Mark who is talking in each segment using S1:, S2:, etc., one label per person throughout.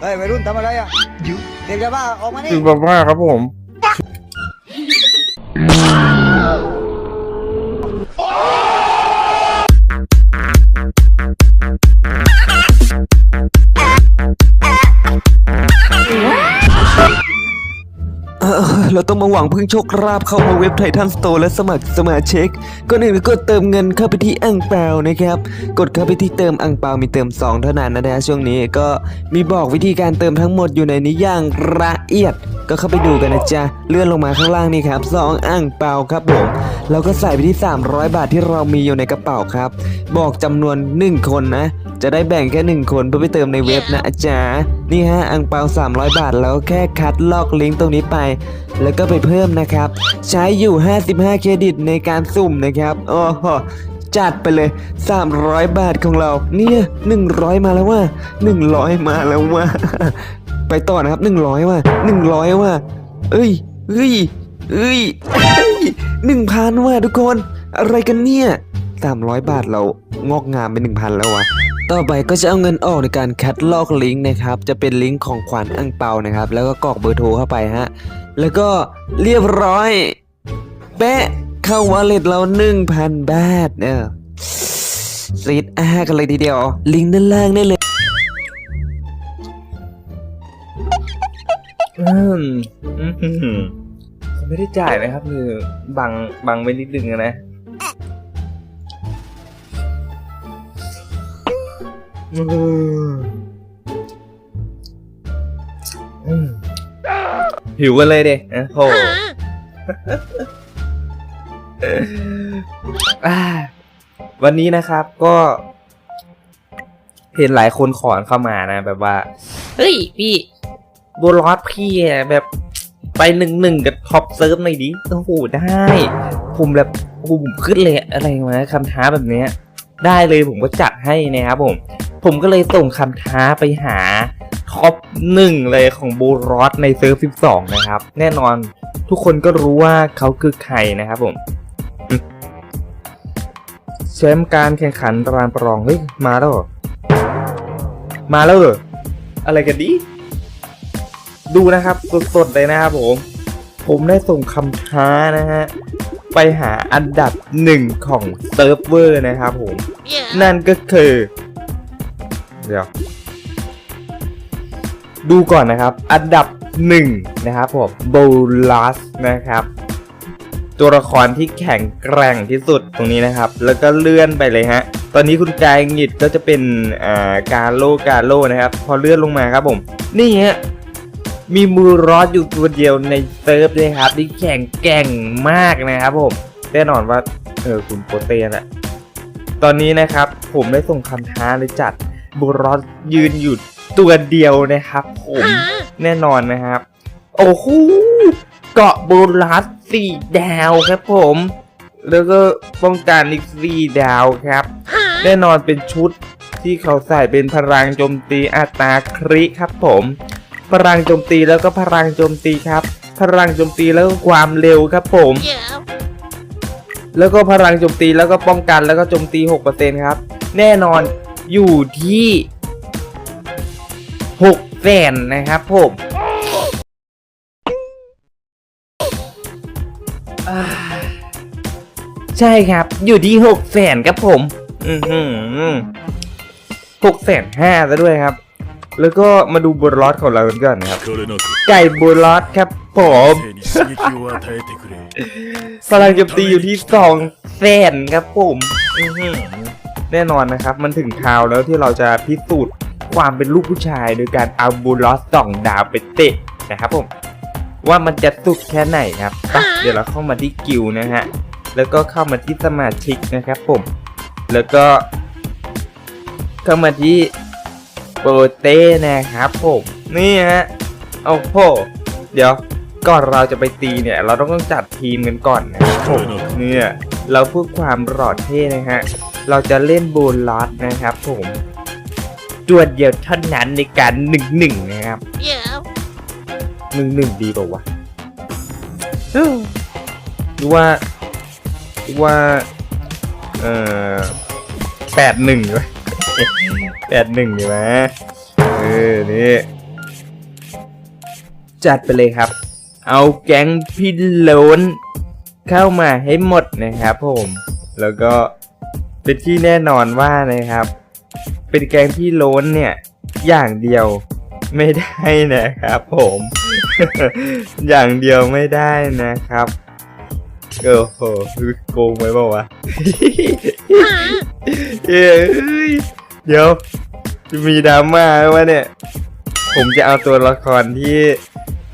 S1: เฮ้ยวัยรุ่นทำอะไรอะเด็กจะบ้าออกมานี่
S2: คือแบบว่าครับผม
S3: เราต้องมาหวังพึ่งโชคราบเข้ามาเว็บไททันสโตร์และสมัครสมาชิกก็หนึ่งก็เติมเงินเข้าไปที่อ่างเปานะครับ กดเข้าไปที่เติมอ่างเปามีเติม 2 เท่านั้นนะฮะช่วงนี้ก็มีบอกวิธีการเติมทั้งหมดอยู่ในนี้อย่างละเอียดก็เข้าไปดูกันนะจ๊ะ เลื่อนลงมาข้างล่างนี่ครับสองอ่างเปาครับผมเราก็ใส่ไปที่ 300 บาทที่เรามีอยู่ในกระเป๋าครับ บอกจำนวน 1 คนนะ จะได้แบ่งแค่ 1 คนเพื่อไปเติมในเว็บนะจ๊ะนี่ฮะอ่างเปา300 บาทแล้วแค่คัดลอกลิงก์ตรงนี้ไป แล้วก็ไปเพิ่มนะครับ ใช้อยู่ 55 เครดิตในการสุ่มนะครับโอ้โหจัดไปเลย 300 บาทของเรา เนี่ย100 มาแล้วว่า 100 มาแล้วว่า ไปต่อนะครับ 100 ว่า 100 ว่า เอ้ยเอ้ยเอ้ยหนึ่งพันว่ะทุกคน อะไรกันเนี่ย300บาทเรางอกงามเป็น1,000แล้ววะต่อไปก็จะเอาเงินออกในการคัดลอกลิงก์นะครับ จะเป็นลิงก์ของขวัญอังเปานะครับ แล้วก็กรอกเบอร์โทรเข้าไปฮะ แล้วก็เรียบร้อย แปะเข้าวอลเล็ตเรา1,000บาทเนอะซีดอากันเลยทีเดียว ลิงก์ด้านล่างได้เลย
S2: อืมอืมเขาไม่ได้จ่ายนะครับ คือบังบังไปนิดนึงอะนะอืมอืม หิวกันเลยเด็โอ้โหอ่าวันนี้นะครับก็เห็นหลายคนขอนเข้ามานะแบบว่า เฮ้ยพี่โบลอสพี่อะแบบไปหนึ่งหนึ่งกับท็อปเซิร์ฟหน่อยดิโอ้โหได้ ผมแบบโอ้โหผมขึ้นเลยอะไรมาคำท้าแบบเนี้ย ได้เลยผมก็จัดให้นะครับผม ผมก็เลยส่งคำท้าไปหาท็อปหนึ่งเลยของโบรอสในเซิร์ฟ 12 นะครับ แน่นอนทุกคนก็รู้ว่าเขาคือใครนะครับผมอืมแชมป์การแข่งขันรานประลอง เฮ้ย มาแล้วเหรอมาแล้วเหรออะไรกันดิดูนะครับ สดๆเลยนะครับผม ผมได้ส่งคำท้านะฮะ ไปหาอันดับหนึ่งของเซิร์ฟเวอร์นะครับผม นั่นก็คือ เดี๋ยว ดูก่อนนะครับ อันดับหนึ่งนะครับผมโบลัสนะครับ ตัวละครที่แข็งแกร่งที่สุดตรงนี้นะครับ แล้วก็เลื่อนไปเลยฮะ ตอนนี้คุณกายหงิดก็จะเป็นอ่าการโลกาโลนะครับ พอเลื่อนลงมาครับผม นี่ฮะมีมือรอดอยู่ตัวเดียวในเซิร์ฟเลยครับที่แข็งแกร่งมากนะครับผมแน่นอนว่าเออคุณโปเต้แหละตอนนี้นะครับผมได้ส่งคำท้าเลยจัด บูรอสยืนอยู่ตัวเดียวนะครับ ผมแน่นอนนะครับ โอ้โหเกาะบูรอสสี่ดาวครับผม แล้วก็ป้องกันอีกสี่ดาวครับ แน่นอนเป็นชุดที่เขาใส่เป็นพลังโจมตีอัตราคริครับผม พลังโจมตีแล้วก็พลังโจมตีครับ พลังโจมตีแล้วก็ความเร็วครับผม แล้วก็พลังโจมตีแล้วก็ป้องกันแล้วก็โจมตี 6%ครับ แน่นอน อยู่ที่หกแสนนะครับผมใช่ครับ อยู่ที่หกแสนครับผมหกแสนห้าซะด้วยครับ แล้วก็มาดูบนลอสของเรากันก่อนครับ ไก่บนลอสครับผมพลังโจมตีอยู่ที่สองแสนครับผม แน่นอนนะครับ มันถึงคราวแล้วที่เราจะพิสูจน์ความเป็นลูกผู้ชาย โดยการเอาบูลอสสองดาวไปเตะนะครับผมว่ามันจะสุดแค่ไหนครับไปเดี๋ยวเราเข้ามาที่กิลด์นะฮะแล้วก็เข้ามาที่สมาชิกนะครับผม แล้วก็ เข้ามาที่โปรเต้นะครับผมนี่ฮะโอ้โหเดี๋ยวก่อนเราจะไปตีเนี่ย เราต้องต้องจัดทีมกันก่อนนะครับผมเนี่ยเราเพื่อความหล่อเท่นะฮะ เราจะเล่นโบลัสนะครับผมจวดเดียวเท่านั้นในการหนึ่งหนึ่งนะครับหนึ่งหนึ่งดีกว่าวะเอ้อหรือว่าหรือว่า เอ่อแปดหนึ่งวะแปดหนึ่งดีไหมเออ นี่ จัดไปเลยครับ เอาแก๊งพี่โลนเข้ามาให้หมดนะครับผม แล้วก็ เป็นที่แน่นอนว่านะครับ เป็นแกงพี่โลนเนี่ยอย่างเดียวไม่ได้นะครับผม อย่างเดียวไม่ได้นะครับโอ้โหโกงไว้เปล่าวะเอ้ยเดี๋ยวจะมีดราม่าไหมวะเนี่ย ผมจะเอาตัวละครที่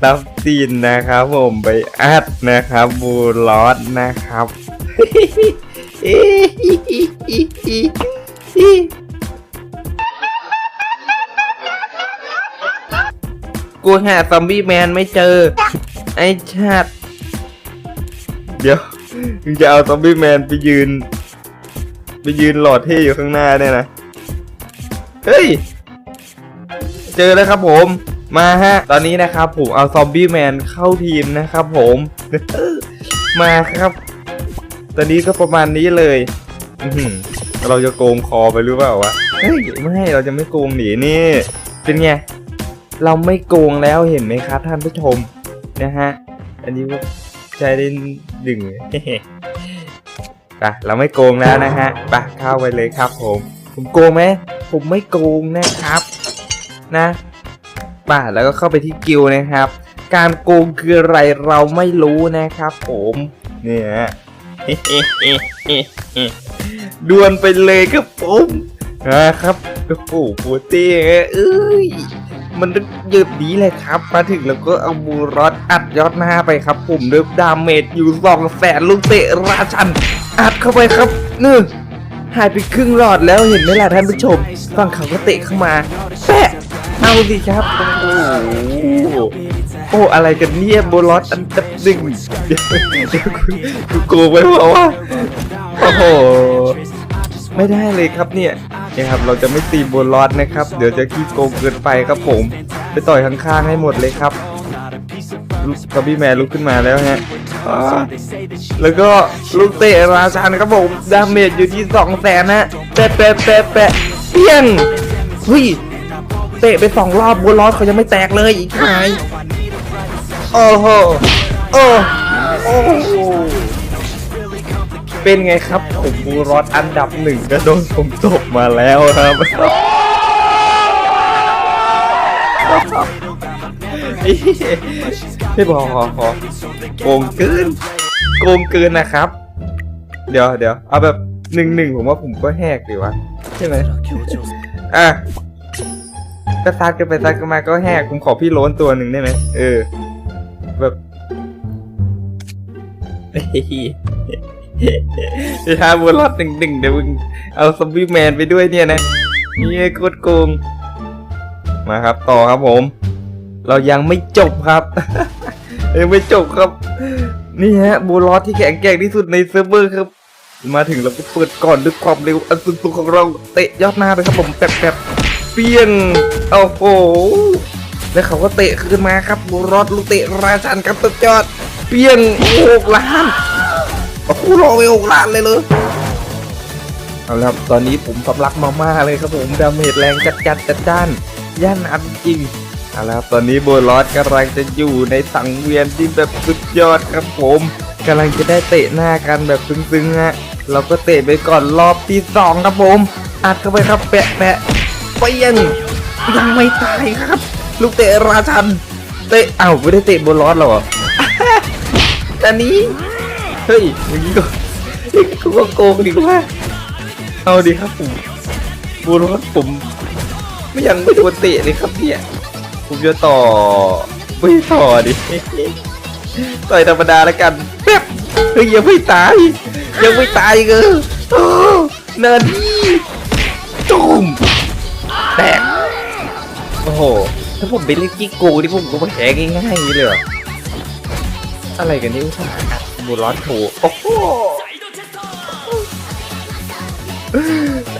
S2: รับซีนนะครับผมไปอัดนะครับบูลอสนะครับ กูหาซอมบี้แมนไม่เจอ ไอ้ชาติ เดี๋ยวมึงจะเอาซอมบี้แมนไปยืน ไปยืนหลอดเท่อยู่ข้างหน้าเนี่ยนะ เฮ้ย เจอแล้วครับผมมาฮะ ตอนนี้นะครับผมเอาซอมบี้แมนเข้าทีมนะครับผม มาครับ ตอนนี้ก็ประมาณนี้เลยเราจะโกงคอไปหรือเปล่าวะเฮ้ยไม่เราจะไม่โกงหนีนี่ เป็นไงเราไม่โกงแล้วเห็นไหมครับท่านผู้ชมนะฮะอันนี้ก็ใจได้ดึงไปเราไม่โกงแล้วนะฮะไปเข้าไปเลยครับผม ผมโกงไหมผมไม่โกงนะครับ นะปะแล้วก็เข้าไปที่กิลนะครับ การโกงคืออะไรเราไม่รู้นะครับ ผมเนี่ย ดวลไปเลยครับผมนะครับโอ้โหโปเต้เอ้ย มันยืดดีเลยครับ มาถึงแล้วก็เอาบูรอดอัดยอดหน้าไปครับผมด้วยดาเมจอยู่สองแสนลูกเตะราชัน อัดเข้าไปครับนึ่งหายไปครึ่งหลอดแล้วเห็นไหมล่ะท่านผู้ชมฝั่งเขาก็เตะเข้ามาแปะเอาสิครับโอ้โห อ้อะไรกันเนี่ยโบลอสอันดับหนึ่งเดี๋ยวเดี๋ยวคุณคุณโกงไปเปล่าวะโอ้โหไม่ได้เลยครับเนี่ยนี่ครับเราจะไม่ตีโบลอสนะครับ เดี๋ยวจะขี้โกงเกินไปครับผม ไปต่อยข้างๆให้หมดเลยครับกบี้แมนลุกขึ้นมาแล้วฮะแล้วก็ลูกเตะราชันครับผมดาเมจอยู่ที่สองแสนนะแปะแปะแปะแปะเปี้ยงเฮ้ยเตะไปสองรอบโบลอสเขายังไม่แตกเลยอีกหาย โอ้โหโอ้โอ้โหเป็นไงครับ ผมบูรอดอันดับหนึ่งก็โดนผมตกมาแล้วครับไม่บอกขอขอโกงเกินโกงเกินนะครับ เดี๋ยวเดี๋ยวเอาแบบหนึ่งหนึ่งผมว่าผมก็แหกดีวะใช่ไหมอะ ก็ซัดกันไปซัดกันมาก็แหกผมขอพี่โล้นตัวหนึ่งได้ไหมเออ แบบจะทาบัวรอดหนึ่งหนึ่งเดี๋ยวมึงเอาซอมบี้แมนไปด้วยเนี่ยนะนี่โคตรโกงมาครับ ต่อครับผม เรายังไม่จบครับยังไม่จบครับ นี่ฮะบูลอสที่แข็งแกร่งที่สุดในเซิร์ฟเวอร์ครับ มาถึงเราก็เปิดก่อนด้วยความเร็วอันสุดๆของเราเตะยอดหน้าไปครับผมแป๊บๆ เปี้ยงโอ้โหแล้วเขาก็เตะขึ้นมาครับบูลอสลูกเตะราชันครับสุดยอด เปี้ยงโอ้โหล้านโอ้โหรอไปหกล้านเลยเลยเอาละครับตอนนี้ผมสำลักมาม่าเลยครับผมดาเมจแรงจัดจัดจัดจ้านย่านอันจริงเอาละครับตอนนี้โบลอสกำลังจะอยู่ในสังเวียนที่แบบสุดยอดครับผมกำลังจะได้เตะหน้ากันแบบซึ้งๆฮะเราก็เตะไปก่อนรอบที่สองครับผมอัดเข้าไปครับแปะแปะ ไปยังยังไม่ตายครับ ลูกเตะราชัน เตะอ้าวไม่ได้เตะโบลอสหรอตอนนี้เฮ้ยอย่างนี้ก็กูก็โกงดีกว่าเอาดีครับผมบูรอดผมไม่ยังไม่โดนเตะเลยครับเนี่ยผมจะต่อไม่ต่อดิต่อยธรรมดาแล้วกันแป๊บเฮ้ยยังไม่ตายยังไม่ตายอีกเออโอ้นาดีจุ่มแตก โอ้โห ถ้าผมเป็นเล่นกิ๊กโกนี่ผมก็แพ้ง่ายๆอย่างนี้เลยเหรออะไรกันนี่อุตส่าห์อัดบูร้อนโถโอ้โห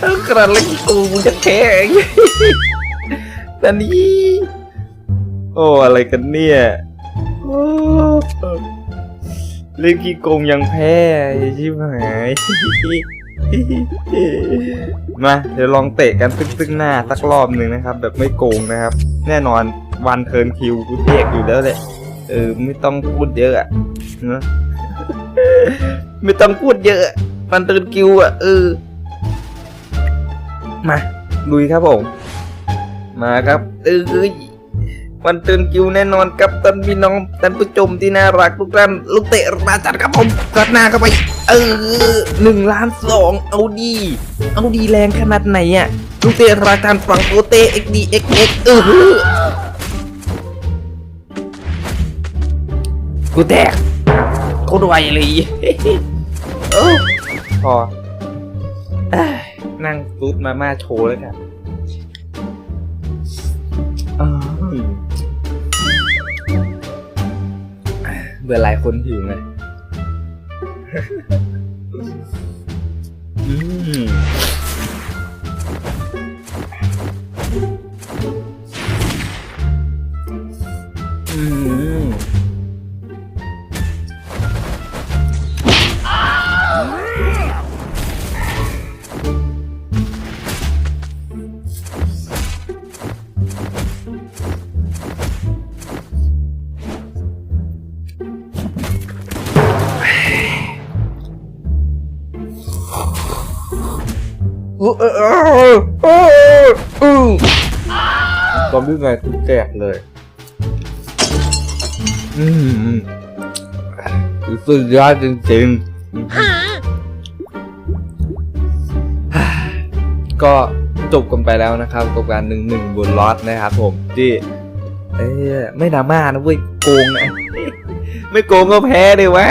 S2: เอ้ากระดเล่นกูมึงจะแข็งแต่นี้โอ้อะไรกันเนี่ยโอ้เล่นขี้โกงยังแพ้ชิบหาย มาเดี๋ยวลองเตะกันซึ่งๆหน้าสักรอบหนึ่งนะครับ แบบไม่โกงนะครับ แน่นอนวันเทิร์นคิวกูแจกอยู่แล้วแหละเออไม่ต้องพูดเยอะอะนะไม่ต้องพูดเยอะวันเทิร์นคิวอะเออมาลุยครับผม มาครับเออ วันเทิร์นคิวแน่นอนครับท่านพี่น้องท่านผู้ชมที่น่ารักทุกท่านลูกเตะมาจัดครับผมกัดหน้าเข้าไป เออหนึ่งล้านสองเอาดี เอาดีแรงขนาดไหนอะลูกเตะราคานฝั่งโปเตเอ็กดีเอ็กเอ็กเออกูแตกโคตรไวเลยเออพอเอ้ยนั่งซูดมาม่าโชว์แล้วกัน เบื่อหลายคนหิวไงอืม ตอนนี้ไงกูแจกเลย อืมสุดยอดจริงๆ ก็จบกันไปแล้วนะครับกับการหนึ่งหนึ่งบนลอตนะครับผมที่เอ้ยไม่ดราม่านะเว้ยโกงนะไม่โกงก็แพ้เลยวะ